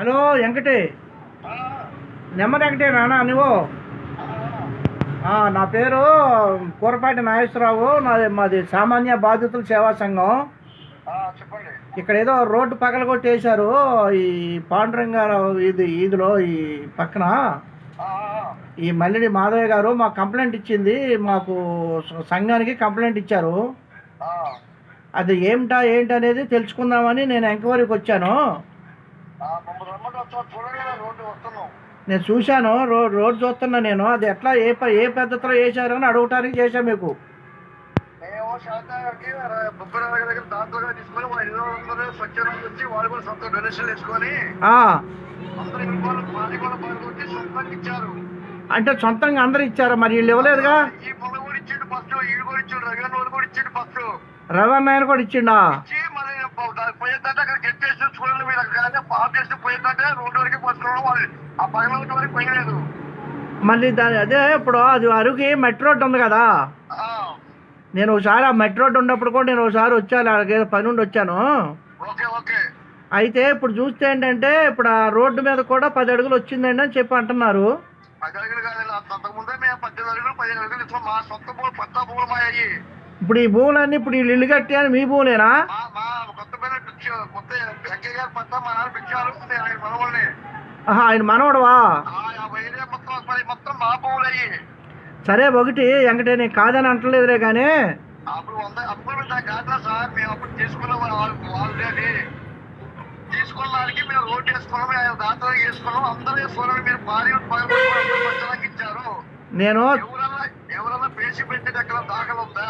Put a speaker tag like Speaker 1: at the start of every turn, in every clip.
Speaker 1: Hello వెంకటే. Number వెంకటే నానా నువ్వు? నా పేరు కూరపాటి నాగేశ్వరరావు. నాది మాది సామాన్య బాధితుల సేవా సంఘం.
Speaker 2: చెప్పండి.
Speaker 1: ఇక్కడ ఏదో రోడ్డు పగలగొట్టేశారు. ఈ పాండురంగారావు ఇది ఈదులో ఈ పక్కన. ఈ మల్లిడి మాధవయ్య గారు మాకు కంప్లైంట్ ఇచ్చింది. మాకు సంఘానికి కంప్లైంట్ ఇచ్చారు. అది ఏమిటా ఏంటి అనేది తెలుసుకుందామని నేను ఎంక్వైరీకి వచ్చాను. నేను చూశాను రో రోడ్ చూస్తున్నా నేను. అది ఎట్లా ఏ ఏ పద్ధతిలో వేశారు అని అడగటానికి చేశాను మీకు. అంటే సొంతంగా అందరు ఇచ్చారా? మరి వీళ్ళు ఇవ్వలేదుగా?
Speaker 2: ఈ పొల కూడా ఇచ్చిండు పోయేదంటే అక్కడ గెట్ చేసి చూడండి మీరు అక్కడ ఆఫ్ చేసి పోయేదంటే రోడ్డు వరకు పోసుకోవడం వాళ్ళు. ఆ పగల వరకు పోయలేదు
Speaker 1: మళ్ళీ దాని అదే ఇప్పుడు అది అరుగు మట్టి రోడ్డు ఉంది కదా. నేను ఒకసారి ఆ మట్టి రోడ్డు ఉన్నప్పుడు కూడా నేను ఒకసారి వచ్చాను అక్కడికి పని ఉండి వచ్చాను.
Speaker 2: Okay okay.
Speaker 1: అయితే ఇప్పుడు చూస్తే ఏంటంటే ఇప్పుడు ఆ రోడ్డు మీద కూడా పది అడుగులు వచ్చిందండి అని చెప్పి అంటున్నారు.
Speaker 2: పది
Speaker 1: ఇప్పుడు ఈ భూములన్నీ ఇప్పుడు వీళ్ళు ఇల్లు కట్టి అని మీ భూములేనా
Speaker 2: ఆయన
Speaker 1: మనవడవా? సరే ఒకటి వెంకటే నేను కాదని అంటలేదులే కానీ
Speaker 2: మేము రోడ్డు వేసుకున్నాం వేసుకున్నాం అందరూ వేసుకున్నాం మీరు ఇచ్చారు.
Speaker 1: నేను
Speaker 2: ఎవరన్నా ఎవరన్నా పేసి ఎక్కడ దాఖలు ఉందా?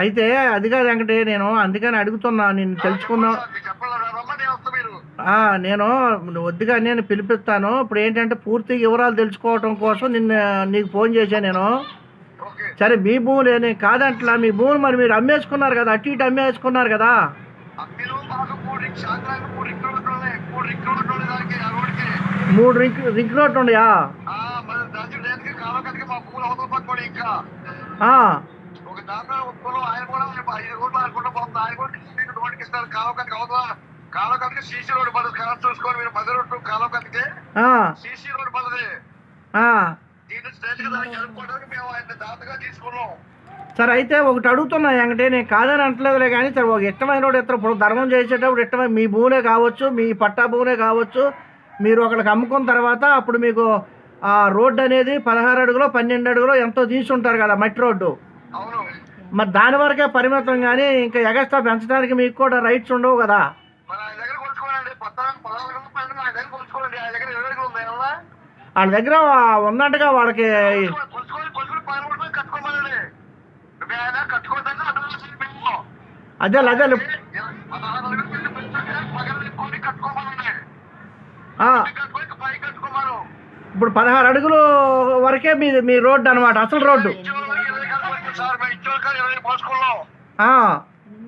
Speaker 1: అయితే అది కాదు వెంకటే నేను అందుకని అడుగుతున్నా నేను తెలుసుకుందాం. నేను వద్దుగా నేను పిలిపిస్తాను. ఇప్పుడు ఏంటంటే పూర్తి వివరాలు తెలుసుకోవటం కోసం నిన్న నీకు ఫోన్ చేశాను నేను. సరే మీ భూములు నేను కాదంట్లా మీ భూములు మరి మీరు అమ్మేసుకున్నారు కదా అటు ఇటు అమ్మేసుకున్నారు కదా.
Speaker 2: మూడు మూడు రింగ్ రోడ్లు ఉన్నాయి. ఆయన కూడా ఐదు అనుకుంటూ పోతుంది. ఆయన కూడా రోడ్డుకి ఇస్తారు. సీసీ రోడ్డు కాలం చూసుకొని మీరు మధ్య రోడ్డు సీసీ రోడ్డు. దీన్ని స్టేట్గా కలుపుకోవడానికి మేము ఆయన దాతగా తీసుకున్నాం.
Speaker 1: సరే అయితే ఒకటి అడుగుతున్నా వెంకటే నేను కాదని అంటలేదులే కానీ సరే ఒక ఇష్టమైన వాడు ఇతర ఇప్పుడు ధర్మం చేసేటప్పుడు ఇష్టమైన మీ భూములే కావచ్చు మీ పట్టా భూములే కావచ్చు. మీరు ఒకరికి అమ్ముకున్న తర్వాత అప్పుడు మీకు ఆ రోడ్డు అనేది పదహారు అడుగులో పన్నెండు అడుగులో ఎంతో తీసి ఉంటారు కదా మట్టి రోడ్డు. మరి దాని వరకే పరిమితం కానీ ఇంకా ఎగస్ట్రా పెంచడానికి మీకు కూడా రైట్స్ ఉండవు కదా. వాళ్ళ దగ్గర ఉన్నట్టుగా వాళ్ళకి అదే అదే ఇప్పుడు పదహారు అడుగులు వరకే మీ మీ రోడ్డు అనమాట అసలు రోడ్డు
Speaker 2: ఇచ్చేవాళ్ళకి ఇరవై కాదు వచ్చింది సార్ మేము ఇచ్చేవాళ్ళకి ఇరవై పోసుకున్నాం
Speaker 1: ఆ,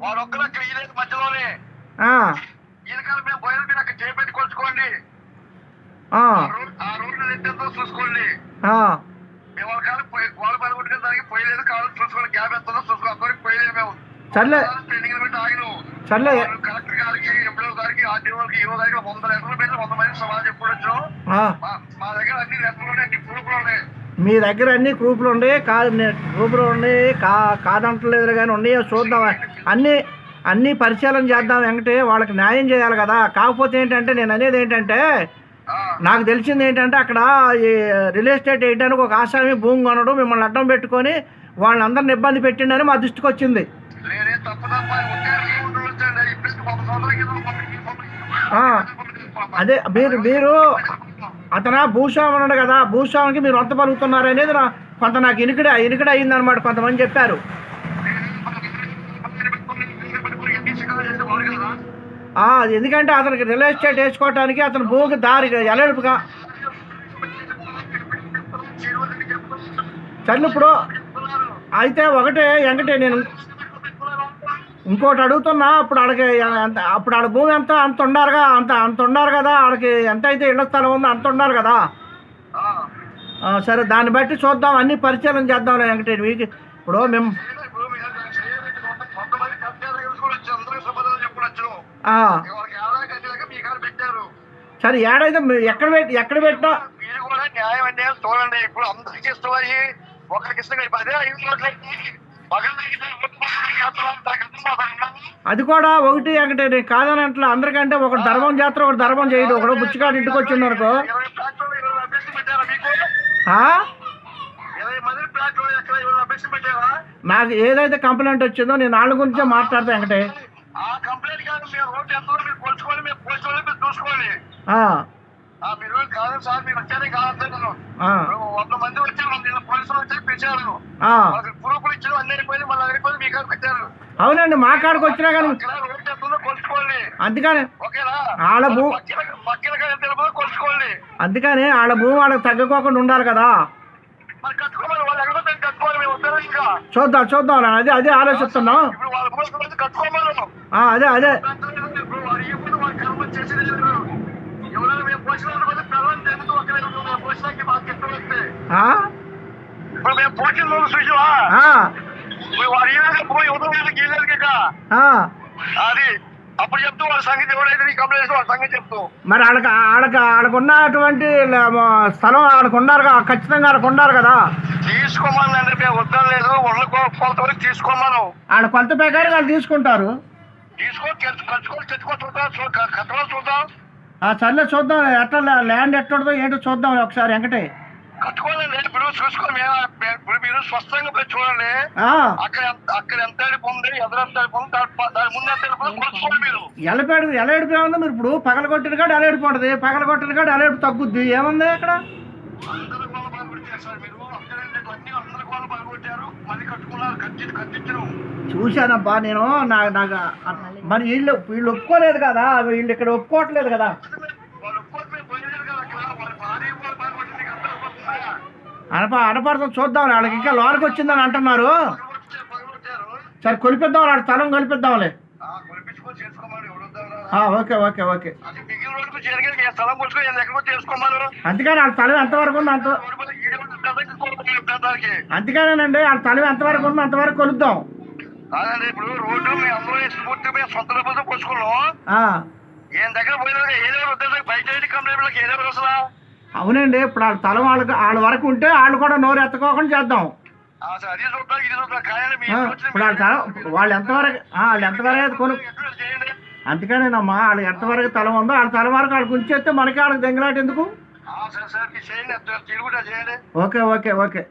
Speaker 2: వాడు ఒక్కరు అక్కడ ఈయన మధ్యలోనే. ఈయనకాలు మేము బయలు మీరు అక్కడ చేపెట్టి కొలుచుకోండి.
Speaker 1: ఆ,
Speaker 2: ఆ రోడ్ ఆ రోడ్డు ఎంతో చూసుకోండి. మేము వాళ్ళ కాలం వాళ్ళ పని కొట్టుకునే దానికి పోయలేదు కావాలి చూసుకోండి. గ్యాప్ ఎంతో చూసుకో అక్కడికి పోయలేదు మేము.
Speaker 1: సర్లే.
Speaker 2: ట్రైనింగ్ పెట్టి ఆగినాం.
Speaker 1: సర్లే.
Speaker 2: వాళ్ళు కలెక్టర్ గారికి ఎంప్లాయ్ గారికి ఆర్డీఓ గారికి ఈఓ గారికి వంద లెటర్లు పెట్టి వంద మంది
Speaker 1: ఆ,
Speaker 2: మా మా దగ్గర అన్ని లెటర్లు ఉన్నాయి అన్ని ప్రూఫ్లు ఉన్నాయి.
Speaker 1: మీ దగ్గర అన్ని గ్రూపులు ఉండే కాదు గ్రూపులు ఉండి కా కాదంటలేదు కానీ ఉన్నాయో. చూద్దాం. అన్నీ అన్నీ పరిశీలన చేద్దాం వెంకటే. వాళ్ళకి న్యాయం చేయాలి కదా. కాకపోతే ఏంటంటే నేను అనేది ఏంటంటే నాకు తెలిసింది ఏంటంటే అక్కడ ఈ రియల్ ఎస్టేట్ వేయడానికి ఒక ఆసామి భూమి కొనడం. మిమ్మల్ని అడ్డం పెట్టుకొని వాళ్ళందరిని ఇబ్బంది పెట్టిండని మా దృష్టికి వచ్చింది. అదే మీరు మీరు అతను భూస్వామి ఉన్నాడు కదా భూస్వామికి మీరు అంత పలుకుతున్నారు అనేది నా కొంత నాకు ఇనికిడ ఇనికిడ అయిందనమాట కొంతమంది చెప్పారు. అది ఎందుకంటే అతనికి రియల్ ఎస్టేట్ వేసుకోవడానికి అతను భూకి దారి ఎలడుపుగా చల్లు ఇప్పుడు అయితే ఒకటే వెంకటే నేను ఇంకోటి అడుగుతున్నా అప్పుడు ఆడకి ఎంత అప్పుడు ఆడ భూమి ఎంత అంత ఉండాలిగా అంత అంత ఉండాలి కదా ఆడకి ఎంత అయితే ఇళ్ళ స్థలం ఉందో అంత ఉండాలి కదా. సరే దాన్ని బట్టి చూద్దాం అన్ని పరిచయం చేద్దాం వెంకటే మీకు ఇప్పుడు మేము సరే ఏడైతే ఎక్కడ పెట్టి ఎక్కడ
Speaker 2: న్యాయం అంటే చూడండి ఇప్పుడు అందరికి ఒకరికి అదే
Speaker 1: అది కూడా ఒకటి ఒకటి నేను కాదని అంటలే అందరికంటే ఒకటి ధర్మం చేస్తారు ఒకటి ధర్మం చేయడు ఒకడు బుచ్చిగాడు ఇంటికి వచ్చింది అనుకో. నాకు ఏదైతే కంప్లైంట్ వచ్చిందో నేను వాళ్ళ గురించే మాట్లాడతా వెంకటే.
Speaker 2: ఆ కంప్లైంట్ కాదు మీరు కాదు సార్ మీరు వచ్చారే వంద మంది వచ్చారు పోలీసులు పిలిచారు. ఇచ్చారు అన్ని అయిపోయింది మళ్ళీ పెట్టారు
Speaker 1: అవునండి మా కాడికి వచ్చినా కానీ అందుకని
Speaker 2: ఓకేనా?
Speaker 1: వాళ్ళ భూ-
Speaker 2: పక్కన పక్కన కాదు ఎంత ఉందో కొలుచుకోండి.
Speaker 1: అందుకని వాళ్ళ భూమి వాళ్ళకి తగ్గకోకుండా ఉండాలి కదా. చూద్దాం చూద్దాం అదే అదే ఆలోచిస్తున్నాం.
Speaker 2: భూమి
Speaker 1: అదే అదే.
Speaker 2: అది అప్పుడు చెప్తూ వాళ్ళ సంగతి ఎవరైతే నీ కంప్లైంట్ వాళ్ళ సంగతి చెప్తూ.
Speaker 1: మరి ఆడక ఆడక ఆడకున్నటువంటి స్థలం ఆడకు ఉండాలి కదా ఖచ్చితంగా ఆడకు ఉండాలి కదా?
Speaker 2: తీసుకోమని మేము వద్దాం లేదు వాళ్ళ కొలత వరకు తీసుకోమను
Speaker 1: ఆడ కొలత ప్రకారం వాళ్ళు తీసుకుంటారు.
Speaker 2: తీసుకో ఖర్చుకొని తెచ్చుకో చూద్దాం కట్టడం చూద్దాం.
Speaker 1: సర్లే చూద్దాం ఎట్లా ల్యా- ల్యాండ్ ఎట్టుంటుందో ఏంటో చూద్దాం ఒకసారి వెంకటే.
Speaker 2: కట్టుకోవాలండి ఇప్పుడు చూసుకోండి ఇప్పుడు మీరు పోయి చూడండి. అక్కడ అక్కడ ఎంత దాని ముందు ఎంత మీరు.
Speaker 1: ఎలపేడు ఎలేడుపు ఏముంది మీరు ఇప్పుడు? పగలగొట్టిన కాడ ఎలేడుపు ఉంటుంది పగలగొట్టిన కాడ ఎలేడుపు తగ్గుద్ది ఏముంది
Speaker 2: అందరూ సార్ మీరు. మళ్ళీ కట్టుకున్నారు కట్టి కట్టించరు
Speaker 1: చూశానబ్బా నేను. నా నాకు మరి వీళ్ళు వీళ్ళు ఒప్పుకోలేదు కదా. వీళ్ళు ఇక్కడ ఒప్పుకోవట్లేదు కదా. అనప అనపడతాం చూద్దాం వాళ్ళకి ఇంకా లోనికి వచ్చిందని అంటున్నారు. సరే కొలిపిద్దాం వాళ్ళ స్థలం కొలిపిద్దాంలే. Okay okay okay. అందుకని వాళ్ళ స్థలం ఎంతవరకు ఉంది అంత అందుకనేనండి వాళ్ళ స్థలం ఎంతవరకు ఉంది అంతవరకు కొలుద్దాం.
Speaker 2: ఇప్పుడు రోడ్డు మీ అందరూ సొంత డబ్బులతో దగ్గర పోయినా ఏదో బయట ఏదో
Speaker 1: అవునండి ఇప్పుడు వాళ్ళ స్థలం వాళ్ళకి వాళ్ళ వరకు ఉంటే వాళ్ళు కూడా నోరు ఎత్తుకోకుండా చేద్దాం. ఇప్పుడు వాళ్ళ స్థలం వాళ్ళు ఎంతవరకు వాళ్ళు ఎంతవరకు అయితే కొను అందుకనేనమ్మా వాళ్ళు ఎంతవరకు స్థలం ఉందో వాళ్ళ స్థలం వరకు వాళ్ళకి ఉంచేస్తే మనకి వాళ్ళకి దెంగలాట ఎందుకు? Okay okay okay.